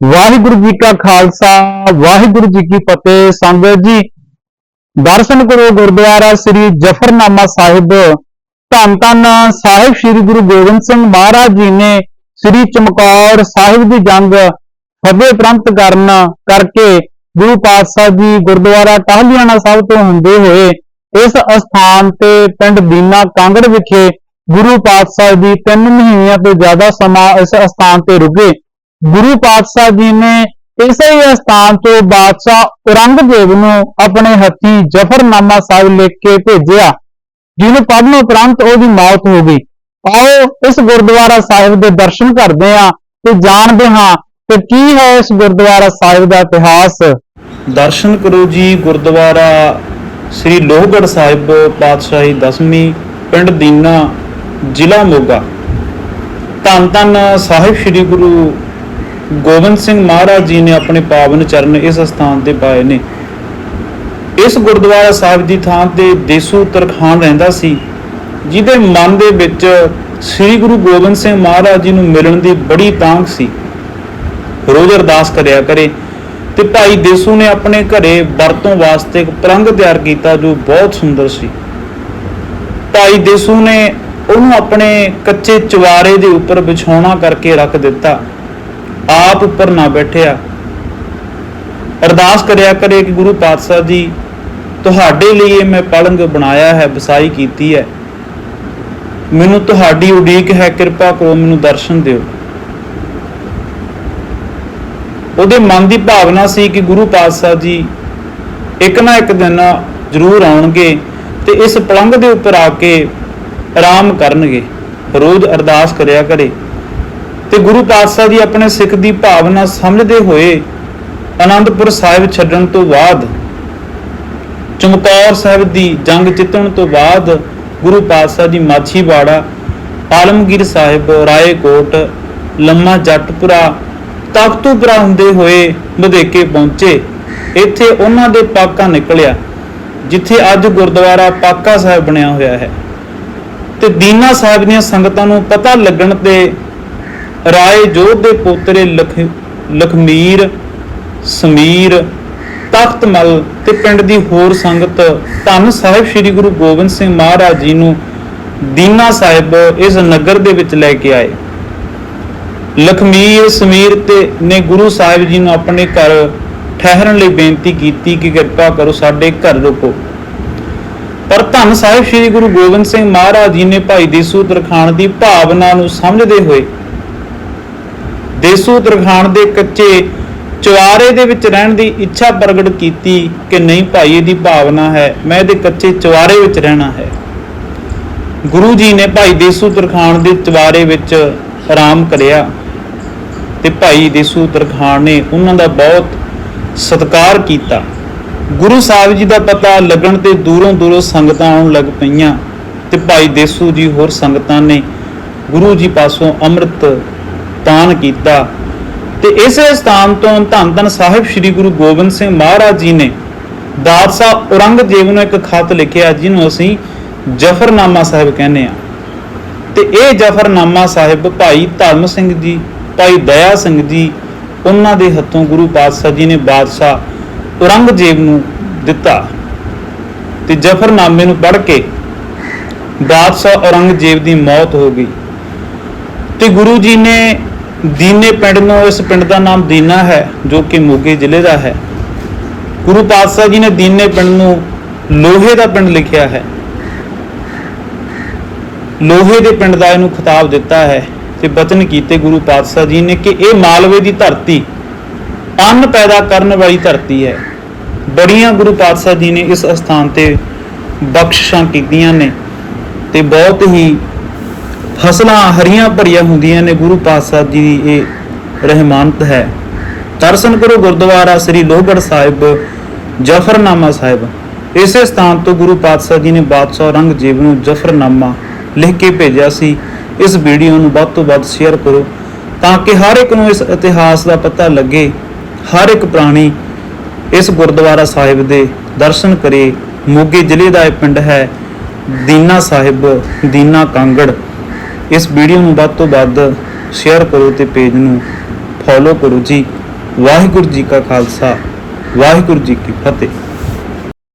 ਵਾਹਿਗੁਰੂ ਜੀ ਕਾ ਖਾਲਸਾ, ਵਾਹਿਗੁਰੂ ਜੀ ਕੀ ਫਤਿਹ। ਸੰਗਤ ਜੀ, ਦਰਸ਼ਨ ਕਰੋ ਗੁਰਦੁਆਰਾ ਸ੍ਰੀ ਜਫਰਨਾਮਾ ਸਾਹਿਬ। ਧੰਨ ਧੰਨ ਸਾਹਿਬ ਸ੍ਰੀ ਗੁਰੂ ਗੋਬਿੰਦ ਸਿੰਘ ਮਹਾਰਾਜ ਜੀ ਨੇ ਸ੍ਰੀ ਚਮਕੌਰ ਸਾਹਿਬ ਦੀ ਜੰਗ ਫਤਿਹ ਪ੍ਰਾਪਤ ਕਰਨ ਕਰਕੇ ਗੁਰੂ ਪਾਤਸ਼ਾਹ ਜੀ ਗੁਰਦੁਆਰਾ ਟਾਹਲੀਆਣਾ ਸਾਹਿਬ ਤੋਂ ਹੁੰਦੇ ਹੋਏ ਇਸ ਅਸਥਾਨ ਤੇ ਪਿੰਡ ਦੀਨਾ ਕਾਂਗੜ ਵਿਖੇ ਗੁਰੂ ਪਾਤਸ਼ਾਹ ਜੀ 3 ਮਹੀਨਿਆਂ ਤੋਂ ਜ਼ਿਆਦਾ ਸਮਾਂ ਇਸ ਅਸਥਾਨ ਤੇ ਰੁਕੇ। ਗੁਰੂ ਪਾਤਸ਼ਾਹ ਜੀ ਨੇ ਇਸੇ ਹੀ ਸਥਾਨ ਤੋਂ ਬਾਦਸ਼ਾਹ ਔਰੰਗਜ਼ੇਬ ਨੂੰ ਆਪਣੇ ਹੱਥੀਂ ਜਫਰਨਾਮਾ ਸਾਹਿਬ ਲਿਖ ਕੇ ਭੇਜਿਆ, ਜਿਹਨੂੰ ਪੜ੍ਹਨ ਉਪਰੰਤ ਉਹਦੀ ਮੌਤ ਹੋ ਗਈ। ਆਓ ਇਸ ਗੁਰਦੁਆਰਾ ਸਾਹਿਬ ਦੇ ਦਰਸ਼ਨ ਕਰਦੇ ਹਾਂ ਤੇ ਜਾਣਦੇ ਹਾਂ ਕਿ ਕੀ ਹੈ ਇਸ ਗੁਰਦੁਆਰਾ ਸਾਹਿਬ ਦਾ ਇਤਿਹਾਸ। ਦਰਸ਼ਨ ਕਰੋ ਜੀ ਗੁਰਦੁਆਰਾ ਸ੍ਰੀ ਲੋਹਗੜ੍ਹ ਸਾਹਿਬ ਪਾਤਸ਼ਾਹੀ ਦਸਵੀਂ ਪਿੰਡ ਦੀਨਾ ਜ਼ਿਲ੍ਹਾ ਮੋਗਾ। ਧੰਨ ਧੰਨ ਸਾਹਿਬ ਸ੍ਰੀ ਗੁਰੂ ਗੋਬਿੰਦ ਸਿੰਘ ਮਹਾਰਾਜ ਜੀ ਨੇ ਆਪਣੇ ਪਾਵਨ ਚਰਨ ਇਸ ਸਥਾਨ ਤੇ ਪਾਏ ਨੇ। ਇਸ ਗੁਰਦੁਆਰਾ ਸਾਹਿਬ ਦੀ ਥਾਂ ਤੇ ਦੇਸੂ ਤਰਖਾਨ ਰਹਿੰਦਾ ਸੀ, ਜਿਹਦੇ ਮਨ ਦੇ ਵਿੱਚ ਸ੍ਰੀ ਗੁਰੂ ਗੋਬਿੰਦ ਸਿੰਘ ਮਹਾਰਾਜ ਜੀ ਨੂੰ ਮਿਲਣ ਦੀ ਬੜੀ ਤਾਂਘ ਸੀ। ਰੋਜ਼ ਅਰਦਾਸ ਕਰਿਆ ਕਰੇ ਤੇ ਭਾਈ ਦੇਸੂ ਨੇ ਆਪਣੇ ਘਰੇ ਵਰਤੋਂ ਵਾਸਤੇ ਇੱਕ ਪ੍ਰੰਗ ਤਿਆਰ ਕੀਤਾ ਜੋ ਬਹੁਤ ਸੁੰਦਰ ਸੀ। ਭਾਈ ਦੇਸੂ ਨੇ ਉਹਨੂੰ ਆਪਣੇ ਕੱਚੇ ਚਵਾਰੇ ਦੇ ਉੱਪਰ ਵਿਛਾਉਣਾ ਕਰਕੇ ਰੱਖ ਦਿੱਤਾ। ਆਪ ਉੱਪਰ ਨਾ ਬੈਠਿਆ ਅਰਦਾਸ ਕਰਿਆ ਕਰੇ ਕਿ ਗੁਰੂ ਪਾਤਸ਼ਾਹ ਜੀ, ਤੁਹਾਡੇ ਲਈ ਇਹ ਮੈਂ ਪਲੰਗ ਬਣਾਇਆ ਹੈ, ਵਸਾਈ ਕੀਤੀ ਹੈ। ਮੈਨੂੰ ਤੁਹਾਡੀ ਉਡੀਕ ਹੈ, ਕਿਰਪਾ ਕਰੋ ਮੈਨੂੰ ਦਰਸ਼ਨ ਦਿਓ। ਉਹਦੇ ਮਨ ਦੀ ਭਾਵਨਾ ਸੀ ਕਿ ਗੁਰੂ ਪਾਤਸ਼ਾਹ ਜੀ ਇੱਕ ਨਾ ਇੱਕ ਦਿਨ ਜ਼ਰੂਰ ਆਉਣਗੇ ਤੇ ਇਸ ਪਲੰਗ ਦੇ ਉੱਪਰ ਆ ਕੇ ਆਰਾਮ ਕਰਨਗੇ। ਰੋਜ਼ ਅਰਦਾਸ ਕਰਿਆ ਕਰੇ। ਤੇ ਗੁਰੂ ਪਾਤਸ਼ਾਹ ਜੀ ਆਪਣੇ ਸਿੱਖ ਦੀ ਭਾਵਨਾ ਸਮਝਦੇ ਹੋਏ ਆਨੰਦਪੁਰ ਸਾਹਿਬ ਛੱਡਣ ਤੋਂ ਬਾਅਦ, ਚਮਕੌਰ ਸਾਹਿਬ ਦੀ ਜੰਗ ਜਿੱਤਣ ਤੋਂ ਬਾਅਦ ਗੁਰੂ ਪਾਤਸ਼ਾਹ ਜੀ ਮਾਛੀਵਾੜਾ ਆਲਮਗੀਰ ਸਾਹਿਬ, ਰਾਏਕੋਟ, ਲੰਮਾ ਜੱਟਪੁਰਾ ਤਖਤੂਪੁਰਾ ਹੁੰਦੇ ਹੋਏ ਮਧੇਕੇ ਪਹੁੰਚੇ। ਇੱਥੇ ਉਹਨਾਂ ਦੇ ਪਾਕਾ ਨਿਕਲਿਆ, ਜਿੱਥੇ ਅੱਜ ਗੁਰਦੁਆਰਾ ਪਾਕਾ ਸਾਹਿਬ ਬਣਿਆ ਹੋਇਆ ਹੈ। ਤੇ ਦੀਨਾ ਸਾਹਿਬ ਦੀਆਂ ਸੰਗਤਾਂ ਨੂੰ ਪਤਾ ਲੱਗਣ ਤੇ ਰਾਏ ਜੋਧ ਦੇ ਪੋਤਰੇ ਲਖ, ਲਖਮੀਰ, ਸਮੀਰ, ਤਖਤਮਲ ਤੇ ਪਿੰਡ ਦੀ ਹੋਰ ਸੰਗਤ ਧੰਨ ਸਾਹਿਬ ਸ੍ਰੀ ਗੁਰੂ ਗੋਬਿੰਦ ਸਿੰਘ ਮਹਾਰਾਜ ਜੀ ਨੂੰ ਦੀਨਾ ਸਾਹਿਬ ਇਸ ਨਗਰ ਦੇ ਵਿੱਚ ਲੈ ਕੇ ਆਏ। ਲਖਮੀਰ, ਸਮੀਰ ਤੇ ਨੇ ਗੁਰੂ ਸਾਹਿਬ ਜੀ ਨੂੰ ਆਪਣੇ ਘਰ ਠਹਿਰਨ ਲਈ ਬੇਨਤੀ ਕੀਤੀ ਕਿ ਕਿਰਪਾ ਕਰੋ ਸਾਡੇ ਘਰ ਰੁਕੋ। ਪਰ ਧੰਨ ਸਾਹਿਬ ਸ੍ਰੀ ਗੁਰੂ ਗੋਬਿੰਦ ਸਿੰਘ ਮਹਾਰਾਜ ਜੀ ਨੇ ਭਾਈ ਦੇਸੂ ਤਰਖਾਣ ਦੀ ਭਾਵਨਾ ਨੂੰ ਸਮਝਦੇ ਹੋਏ ਦੇਸੂ ਤਰਖਾਣ ਦੇ ਕੱਚੇ ਚਵਾਰੇ ਦੇ ਵਿੱਚ ਰਹਿਣ ਦੀ ਇੱਛਾ ਪ੍ਰਗਟ ਕੀਤੀ ਕਿ ਨਹੀਂ ਭਾਈ, ਇਹਦੀ ਭਾਵਨਾ ਹੈ, ਮੈਂ ਇਹਦੇ ਕੱਚੇ ਚਵਾਰੇ ਵਿੱਚ ਰਹਿਣਾ ਹੈ। ਗੁਰੂ ਜੀ ਨੇ ਭਾਈ ਦੇਸੂ ਤਰਖਾਣ ਦੇ ਚਵਾਰੇ ਵਿੱਚ ਆਰਾਮ ਕਰਿਆ ਤੇ ਭਾਈ ਦੇਸੂ ਤਰਖਾਣ ਨੇ ਉਹਨਾਂ ਦਾ ਬਹੁਤ ਸਤਿਕਾਰ ਕੀਤਾ। ਗੁਰੂ ਸਾਹਿਬ ਜੀ ਦਾ ਪਤਾ ਲੱਗਣ ਤੇ ਦੂਰੋਂ ਦੂਰੋਂ ਸੰਗਤਾਂ ਆਉਣ ਲੱਗ ਪਈਆਂ ਤੇ ਭਾਈ ਦੇਸੂ ਜੀ ਹੋਰ ਸੰਗਤਾਂ ਨੇ ਗੁਰੂ ਜੀ ਪਾਸੋਂ ਅੰਮ੍ਰਿਤ ਸਥਾਨ ਕੀਤਾ। ਤੇ ਇਸੇ ਸਥਾਨ ਤੋਂ ਧੰਨ ਧੰਨ ਸਾਹਿਬ ਸ੍ਰੀ ਗੁਰੂ ਗੋਬਿੰਦ ਸਿੰਘ ਮਹਾਰਾਜ ਜੀ ਨੇ ਬਾਦਸ਼ਾਹ ਔਰੰਗਜ਼ੇਬ ਨੂੰ ਇੱਕ ਖਤ ਲਿਖਿਆ, ਜਿਹਨੂੰ ਅਸੀਂ ਜਫਰਨਾਮਾ ਸਾਹਿਬ ਕਹਿੰਦੇ ਆ ਤੇ ਇਹ ਜਫਰਨਾਮਾ ਸਾਹਿਬ ਭਾਈ ਧਰਮ ਸਿੰਘ ਜੀ, ਭਾਈ ਦਇਆ ਸਿੰਘ ਜੀ, ਉਹਨਾਂ ਦੇ ਹੱਥੋਂ ਗੁਰੂ ਪਾਤਸ਼ਾਹ ਜੀ ਨੇ ਬਾਦਸ਼ਾਹ ਔਰੰਗਜ਼ੇਬ ਨੂੰ ਦਿੱਤਾ। ਤੇ ਜਫਰਨਾਮੇ ਨੂੰ ਪੜ੍ਹ ਕੇ ਬਾਦਸ਼ਾਹ ਔਰੰਗਜ਼ੇਬ ਦੀ ਮੌਤ ਹੋ ਗਈ। ਤੇ ਗੁਰੂ ਜੀ ਨੇ ਦੀਨੇ ਪਿੰਡ ਨੂੰ ਇਸ ਪਿੰਡ ਦਾ ਨਾਮ ਦੀਨਾ ਹੈ, ਜੋ ਕਿ ਮੋਗੇ ਜ਼ਿਲ੍ਹੇ ਦਾ ਹੈ। ਗੁਰੂ ਪਾਤਸ਼ਾਹ ਜੀ ਨੇ ਦੀਨੇ ਪਿੰਡ ਨੂੰ ਲੋਹੇ ਦਾ ਪਿੰਡ ਲਿਖਿਆ ਹੈ। ਲੋਹੇ ਦੇ ਪਿੰਡ ਦਾ ਇਹਨੂੰ ਖਿਤਾਬ ਦਿੱਤਾ ਹੈ ਤੇ ਬਚਨ ਕੀਤੇ ਗੁਰੂ ਪਾਤਸ਼ਾਹ ਜੀ ਨੇ ਕਿ ਇਹ ਮਾਲਵੇ ਦੀ ਧਰਤੀ, ਅੰਨ ਪੈਦਾ ਕਰਨ ਵਾਲੀ ਧਰਤੀ ਹੈ। ਬੜੀਆਂ ਗੁਰੂ ਪਾਤਸ਼ਾਹ ਜੀ ਨੇ ਇਸ ਸਥਾਨ ਤੇ ਬਖਸ਼ਿਸ਼ਾਂ ਕੀਤੀਆਂ ਨੇ ਤੇ ਬਹੁਤ ਹੀ ਫਸਲਾਂ ਹਰੀਆਂ ਭਰੀਆਂ ਹੁੰਦੀਆਂ ਨੇ, ਗੁਰੂ ਪਾਤਸ਼ਾਹ ਜੀ ਦੀ ਇਹ ਰਹਿਮਾਨਤ ਹੈ। ਦਰਸ਼ਨ ਕਰੋ ਗੁਰਦੁਆਰਾ ਸ੍ਰੀ ਲੋਹਗੜ੍ਹ ਸਾਹਿਬ, ਜਫਰਨਾਮਾ ਸਾਹਿਬ। ਇਸੇ ਸਥਾਨ ਤੋਂ ਗੁਰੂ ਪਾਤਸ਼ਾਹ ਜੀ ਨੇ ਬਾਦਸ਼ਾਹ ਔਰੰਗਜ਼ੇਬ ਨੂੰ ਜਫਰਨਾਮਾ ਲਿਖ ਕੇ ਭੇਜਿਆ ਸੀ। ਇਸ ਵੀਡੀਓ ਨੂੰ ਵੱਧ ਤੋਂ ਵੱਧ ਸ਼ੇਅਰ ਕਰੋ ਤਾਂ ਕਿ ਹਰ ਇੱਕ ਨੂੰ ਇਸ ਇਤਿਹਾਸ ਦਾ ਪਤਾ ਲੱਗੇ, ਹਰ ਇੱਕ ਪ੍ਰਾਣੀ ਇਸ ਗੁਰਦੁਆਰਾ ਸਾਹਿਬ ਦੇ ਦਰਸ਼ਨ ਕਰੇ। ਮੋਗੇ ਜ਼ਿਲ੍ਹੇ ਦਾ ਇਹ ਪਿੰਡ ਹੈ ਦੀਨਾ ਸਾਹਿਬ, ਦੀਨਾ ਕਾਂਗੜ। ਇਸ ਵੀਡੀਓ ਨੂੰ ਵੱਧ ਤੋਂ ਵੱਧ ਸ਼ੇਅਰ ਕਰੋ ਤੇ ਪੇਜ ਨੂੰ ਫੋਲੋ ਕਰੋ ਜੀ। ਵਾਹਿਗੁਰੂ ਜੀ ਕਾ ਖਾਲਸਾ, ਵਾਹਿਗੁਰੂ ਜੀ ਕੀ ਫਤਿਹ।